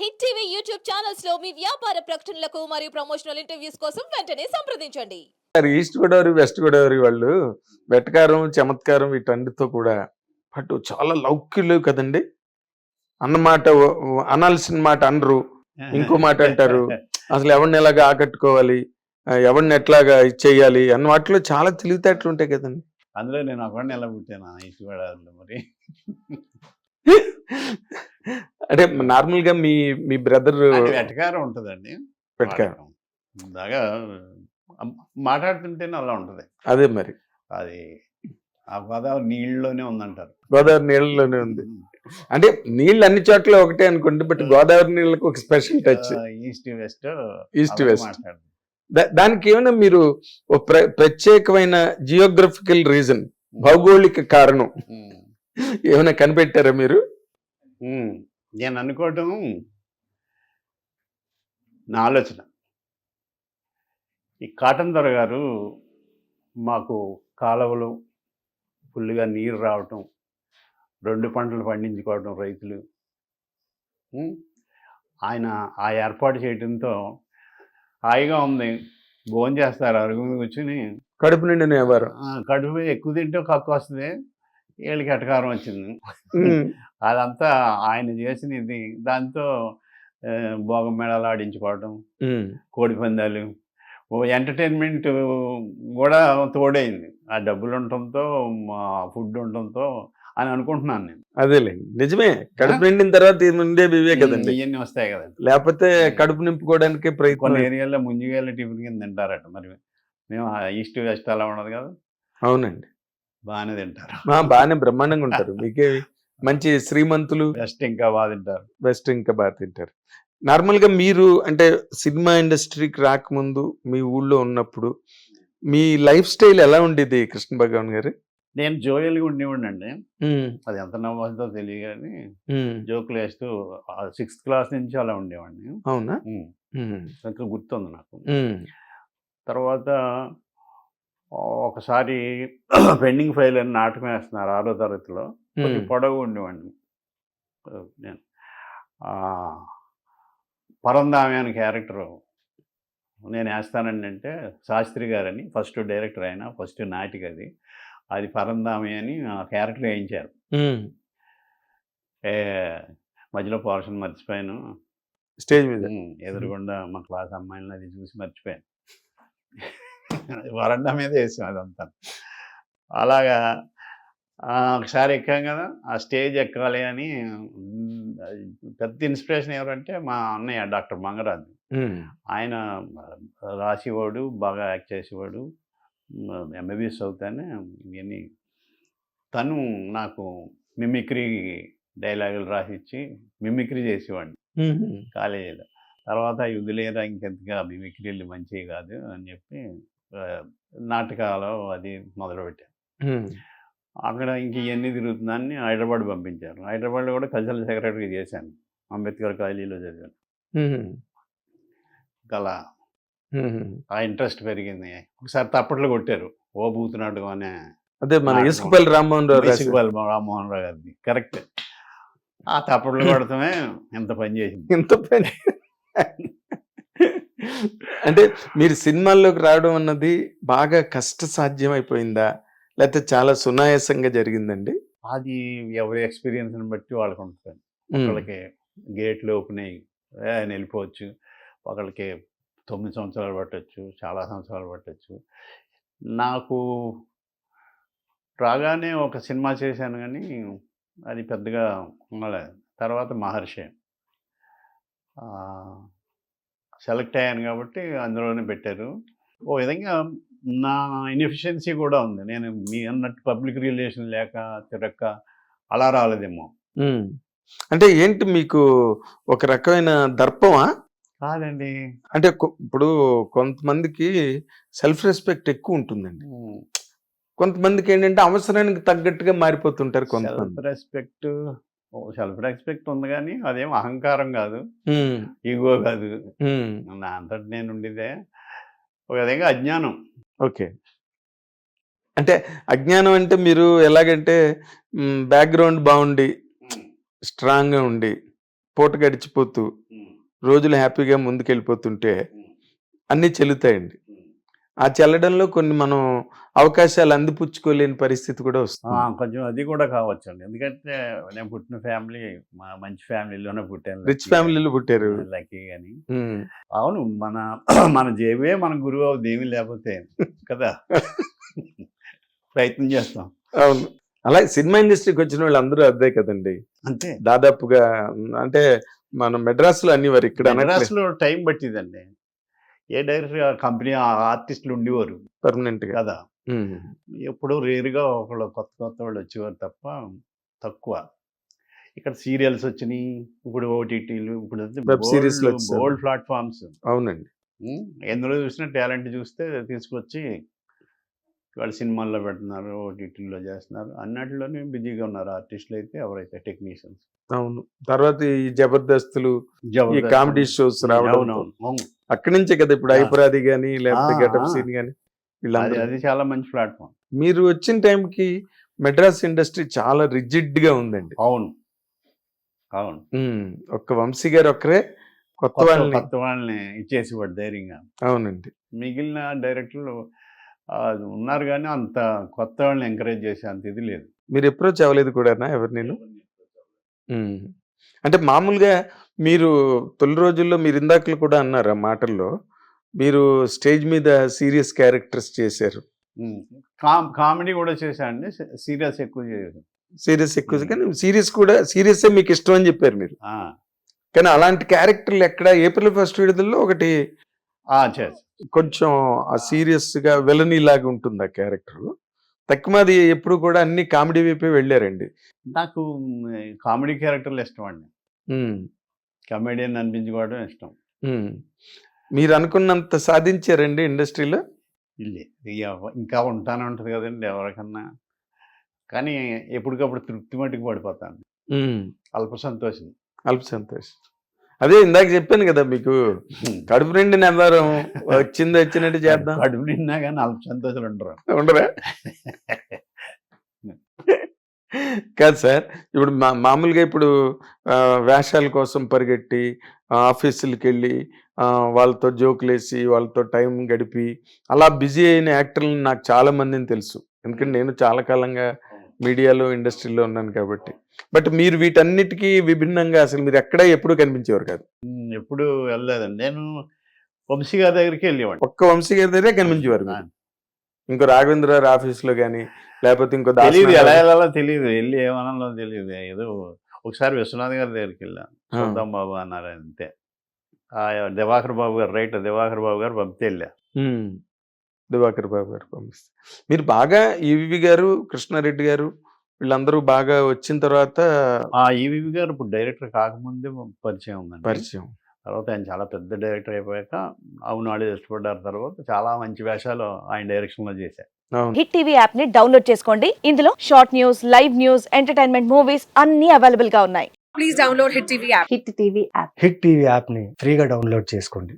Hit TV YouTube ఛానల్స్లో మీ వ్యాపార ప్రకటనలకు మరియు ప్రమోషనల్ ఇంటర్వ్యూస్ కోసం వెంటనే సంప్రదించండి. ఈస్ట్ గోదావరి వెస్ట్ గోదావరి వాళ్ళు వెటకారం చమత్కారం వీటన్నిటితో కూడా బట్ చాలా లౌక్యులు కదండి. అన్నమాట అనాల్సిన మాట అనరు. ఇంకో మాట అంటారు. అసలు ఎవరిని ఎలాగా ఆకట్టుకోవాలి? ఎవరిని ఎట్లాగా ఇచ్చేయాలి అన్న వాటిలో చాలా తెలివితేటలు ఉంటాయి కదండి. అందులో నేను ఒకడిని ఎలా పుట్టాను ఇసుగడాలో మరి. అంటే నార్మల్గా మీ మీ బ్రదర్ వెటకారం ఉంటుందండి. వెటకారం. అమ్- మాట్లాడుతుంటేనే అలా ఉంటది. అదే మరి. అది ఆ గోదావరి నీళ్ళలోనే ఉందంటారు. గోదావరి నీళ్ళలోనే ఉంది. అంటే నీళ్ళు అన్ని చోట్ల ఒకటే అనుకోండి బట్ గోదావరి నీళ్ళకి ఒక special touch. East west east west. దానికి ఏమైనా మీరు ప్రత్యేకమైన జియోగ్రఫికల్ రీజన్ భౌగోళిక కారణం ఏమైనా కనిపెట్టారా మీరు? నేను అనుకోవటం నా ఆలోచన. ఈ కాటన్ దొర గారు మాకు కాలువలు ఫుల్గా నీరు రావటం రెండు పంటలు పండించుకోవటం రైతులు. ఆయన ఆ ఏర్పాటు చేయడంతో హాయిగా ఉంది. భోజనం చేస్తారు అరుగు మీద కూర్చుని. కడుపు నిండిన ఎవరు? ఆ, కడుపు ఎక్కువ తింటే కక్కు వస్తుంది. వీళ్ళకి ఎటకారం వచ్చింది. అదంతా ఆయన చేసిన ఇది. దాంతో భోగం మేళాలు ఆడించుకోవడం కోడి పందాలు ఓ ఎంటర్టైన్మెంట్ కూడా తోడైంది. ఆ డబ్బులు ఉండటంతో మా ఫుడ్ ఉండటంతో అని అనుకుంటున్నాను నేను. అదేలే. నిజమే. కడుపు నిండిన తర్వాత ఇది ఉండేవి ఇవే కదండి. ఇవన్నీ వస్తాయి కదండి. లేకపోతే కడుపు నింపుకోవడానికి కొన్ని ప్రయత్నం ఏరియాలో ముంజిగాయల టిఫిన్ కింద తింటారట. మరి మేము ఈస్ట్ వెస్ట్ అలా ఉండదు కదా? అవునండి. బాగానే తింటారు. బాగానే బ్రహ్మాండంగా ఉంటారు. మీకే మంచి శ్రీమంతులు? వెస్ట్ ఇంకా బాగా తింటారు. బెస్ట్ ఇంకా బాగా తింటారు. నార్మల్గా మీరు అంటే సినిమా ఇండస్ట్రీకి రాకముందు మీ ఊళ్ళో ఉన్నప్పుడు మీ లైఫ్ స్టైల్ ఎలా ఉండేది కృష్ణ భగవాన్ గారు? నేను జోయల్గా ఉండేవాడిని అండి ఉమ్, అది ఎంత నవ్వుతుందో తెలియదు కానీ జోకులు వేస్తూ సిక్స్త్ క్లాస్ నుంచి అలా ఉండేవాడిని. అవునా? ఇంకా గుర్తుంది నాకు. తర్వాత ఒకసారి పెండింగ్ ఫైల్ అని నాటకం వేస్తున్నారు ఆరో తరగతిలో. కొంచెం పొడవు ఉండేవాడిని. నేను. పరందామి అని క్యారెక్టర్ నేను వేస్తానండి అంటే శాస్త్రి గారని ఫస్ట్ డైరెక్టర్ ఆయన ఫస్ట్ నాటిక అది. అది పరందామి అని ఆ క్యారెక్టర్ వేయించారు. ఏ మధ్యలో పోర్షన్ మర్చిపోయాను. స్టేజ్ మీద. ఎదురుగుండా మా క్లాస్ అమ్మాయిని అది చూసి మర్చిపోయాను. వరండా మీద వేసాం అదంతా. అలాగా ఒకసారి ఎక్కాం కదా ఆ స్టేజ్ ఎక్కాలి అని పెద్ద ఇన్స్పిరేషన్ ఎవరంటే మా అన్నయ్య డాక్టర్ మంగరాజు. ఆయన రాసేవాడు బాగా యాక్ట్ చేసేవాడు ఎంబీబీఎస్ చదువుతానే ఇవన్నీ తను నాకు మిమిక్రీ డైలాగులు రాసిచ్చి మిమిక్రీ చేసేవాడిని. కాలేజీలో. తర్వాత యుద్ధలేరా ఇంకెంతగా మిమిక్రీలు మంచివి కాదు అని చెప్పి నాటకాలు అది మొదలుపెట్టాను. ఉమ్, అక్కడ ఇంక ఇవన్నీ తిరుగుతుందని హైదరాబాద్ పంపించారు. హైదరాబాద్లో కూడా కల్చరల్ సెక్రటరీ చేశాను. అంబేద్కర్ కాలేజీలో చదివాను. ఉమ్. ఆ ఇంట్రెస్ట్ పెరిగింది. ఒకసారి తప్పట్లు కొట్టారు. ఓ బూతునాటకం అనే అదే మన. ఇసుకపల్లి రామ్మోహన్ రావు. బేసిక్వల్ రామ్మోహన్ రావు గారిది. కరెక్ట్. ఆ తప్పట్లు కొడతామే ఎంత పని చేసింది. ఇంత పని. అంటే మీరు సినిమాల్లోకి రావడం అన్నది బాగా కష్ట సాధ్యం అయిపోయిందా లేకపోతే చాలా సునాయాసంగా జరిగిందండి? అది ఎవరి ఎక్స్పీరియన్స్ని బట్టి వాళ్ళకు ఉంటుంది ఒకళ్ళకి గేట్లు ఓపెన్ అయ్యి ఆయన వెళ్ళిపోవచ్చు. ఒకళ్ళకి తొమ్మిది సంవత్సరాలు పట్టొచ్చు చాలా సంవత్సరాలు పట్టొచ్చు. నాకు రాగానే ఒక సినిమా చేశాను కానీ అది పెద్దగా ఉండలేదు. తర్వాత మహర్షి. సెలెక్ట్ అయ్యాను కాబట్టి అందులోనే పెట్టారు. ఓ విధంగా నా ఇన్ఎఫిషియన్సీ కూడా ఉంది. నేను మీ అన్నట్టు పబ్లిక్ రిలేషన్ లేక తిరక్క అలా రాలేదేమో. అంటే ఏంటి మీకు ఒక రకమైన దర్పమా? కాదండి. అంటే ఇప్పుడు కొంతమందికి సెల్ఫ్ రెస్పెక్ట్ ఎక్కువ ఉంటుందండి. కొంతమందికి ఏంటంటే అవసరానికి తగ్గట్టుగా మారిపోతుంటారు కొంతమంది. సెల్ఫ్ రెస్పెక్ట్ సెల్ఫ్ రెస్పెక్ట్ ఉంది కానీ అదేం అహంకారం కాదు. ఈగో కాదు. నా అంతటి నేను ఉండేదే ఒక విధంగా అజ్ఞానం. ఓకే. అంటే అజ్ఞానం అంటే మీరు ఎలాగంటే బ్యాక్గ్రౌండ్ బాగుండి స్ట్రాంగ్గా ఉండి పూట గడిచిపోతూ రోజులు హ్యాపీగా ముందుకెళ్ళిపోతుంటే అన్నీ చెల్లుతాయండి. ఆ చెల్లడంలో కొన్ని మనం అవకాశాలు అందిపుచ్చుకోలేని పరిస్థితి కూడా వస్తుంది. కొంచెం అది కూడా కావచ్చు అండి ఎందుకంటే నేను పుట్టిన ఫ్యామిలీ మా మంచి ఫ్యామిలీలోనే పుట్టాను రిచ్ ఫ్యామిలీలో పుట్టారు. Lucky um. అవును మన మన జేబే మన గురువు అవుతుంది ఏమీ లేకపోతే కదా? ప్రయత్నం చేస్తాం. అవును. అలాగే సినిమా ఇండస్ట్రీకి వచ్చిన వాళ్ళు అందరూ అదే కదండి. అంతే. దాదాపుగా అంటే మన మెడ్రాస్లో అన్ని వారు ఇక్కడ మెడ్రాస్లో టైం పట్టిందండి. ఏ డైరెక్టర్ కంపెనీ ఆర్టిస్టులు ఉండేవారు. పర్మనెంట్ కదా. ఎప్పుడో రేరుగా ఒకళ్ళు కొత్త కొత్త వాళ్ళు వచ్చేవారు తప్ప తక్కువ. ఇక్కడ సీరియల్స్ వచ్చినాయి ఇప్పుడు ఓటీటీలు ఇప్పుడు లు వచ్చేసాయి. Gold platforms. అవునండి. ఎందులో చూసినా టాలెంట్ చూస్తే తీసుకొచ్చి వాళ్ళు సినిమాల్లో పెడుతున్నారు ఓటీటీలో చేస్తున్నారు. అన్నట్లోనే బిజీగా ఉన్నారు ఆర్టిస్టులు అయితే ఎవరైతే టెక్నీషియన్స్. అవును. తర్వాత ఈ జబర్దస్తులు ఈ కామెడీ షోస్ రావడం. అక్కడి నుంచే కదా ఇప్పుడు. ఐపరాది గాని లేకపోతే గెటప్. సీన్ గాని అది చాలా మంచి ప్లాట్ఫామ్. మీరు వచ్చిన టైంకి మెడ్రాస్ ఇండస్ట్రీ చాలా రిజిడ్గా ఉందండి. అవును. అవును. ఒక్క వంశీ గారు ఒక్కరే కొత్త వాళ్ళని. కొత్త వాళ్ళని ఇచ్చేసి వాడు ధైర్యంగా. అవునండి. మిగిలిన డైరెక్టర్లు ఉన్నారు కానీ అంత కొత్త వాళ్ళని ఎంకరేజ్ చేసే అంత ఇది లేదు. మీరు అప్రోచ్ అవ్వలేదు కూడా ఎవరు నేను. అంటే మామూలుగా మీరు తొలి రోజుల్లో మీరు ఇందాకలు కూడా అన్నారు ఆ మాటల్లో మీరు స్టేజ్ మీద సీరియస్ క్యారెక్టర్స్ చేశారు. కామెడీ కూడా చేశానండి సీరియస్ ఎక్కువ చేయలేదు సీరియస్ ఎక్కువ. కానీ సీరియస్ కూడా సీరియస్ మీకు ఇష్టం అని చెప్పారు మీరు. కానీ అలాంటి క్యారెక్టర్లు ఎక్కడ ఏప్రిల్ ఫస్ట్ విడుదలలో ఒకటి కొంచెం ఆ సీరియస్గా విలనీ లాగా ఉంటుంది ఆ క్యారెక్టర్. తక్కువది ఎప్పుడు కూడా అన్ని కామెడీ వైపే వెళ్ళారండి. నాకు కామెడీ క్యారెక్టర్లు ఇష్టం అండి కమెడియన్ అనిపించుకోవడం ఇష్టం. మీరు అనుకున్నంత సాధించారండి ఇండస్ట్రీలో? ఇక ఉంటానే ఉంటుంది కదండి ఎవరికన్నా. కానీ ఎప్పటికప్పుడు తృప్తి మట్టుకు పడిపోతాను. అల్ప సంతోషం అల్ప సంతోష్. అదే ఇందాక చెప్పాను కదా మీకు కడుపు నిండి నెంబరం వచ్చింది వచ్చినట్టు చేద్దాం. కడుపు నిండా కానీ అల్ప సంతోషాలు ఉండరు. ఉండరా? కాదు సార్ ఇప్పుడు మా మామూలుగా ఇప్పుడు వేషాల కోసం పరిగెట్టి ఆఫీసులకి వెళ్ళి వాళ్ళతో జోకులు వేసి వాళ్ళతో టైం గడిపి అలా బిజీ అయిన యాక్టర్లు నాకు చాలా మందిని తెలుసు. ఎందుకంటే నేను చాలా కాలంగా మీడియాలో ఇండస్ట్రీలో ఉన్నాను కాబట్టి. బట్ మీరు వీటన్నిటికీ విభిన్నంగా అసలు మీరు ఎక్కడా ఎప్పుడు కనిపించేవారు కాదు. ఎప్పుడు వెళ్ళలేదండి. నేను వంశీ గారి దగ్గరికి వెళ్ళేవాడిని. ఒక్క వంశీ గారి దగ్గరే కనిపించేవారు. ఇంకో రాఘవేంద్ర గారి ఆఫీస్లో కానీ లేకపోతే ఇంకో తెలియదు ఎలా వెళ్ళాలో తెలియదు వెళ్ళి ఏమనాలో తెలియదు ఏదో ఒకసారి విశ్వనాథ్ గారి దగ్గరికి వెళ్ళాను. చూద్దాం బాబు అన్నారు అంతే. దివాకర్ బాబు గారు రైట్ దివాకర్ బాబు గారు పంపితే వెళ్ళా. దివాకర్ బాబు గారు పంపిస్తారు మీరు బాగా ఈవి గారు కృష్ణారెడ్డి గారు వీళ్ళందరూ బాగా వచ్చిన తర్వాత ఆ ఈవీవి గారు ఇప్పుడు డైరెక్టర్ కాకముందే పరిచయం ఉందండి. పరిచయం. తర్వాత ఆయన చాలా పెద్ద డైరెక్టర్ అయిపోయాక అవును వాళ్ళు ఇష్టపడ్డారు తర్వాత చాలా మంచి వేషాలు ఆయన డైరెక్షన్లో చేశారు. అవును. హిట్ టీవీ యాప్ని డౌన్లోడ్ చేసుకోండి. ఇందులో short news live news entertainment movies అన్ని అవైలబుల్గా ఉన్నాయి. Please download Hit TV app. Hit TV app hit TV యాప్ని ఫ్రీగా డౌన్లోడ్ చేసుకోండి.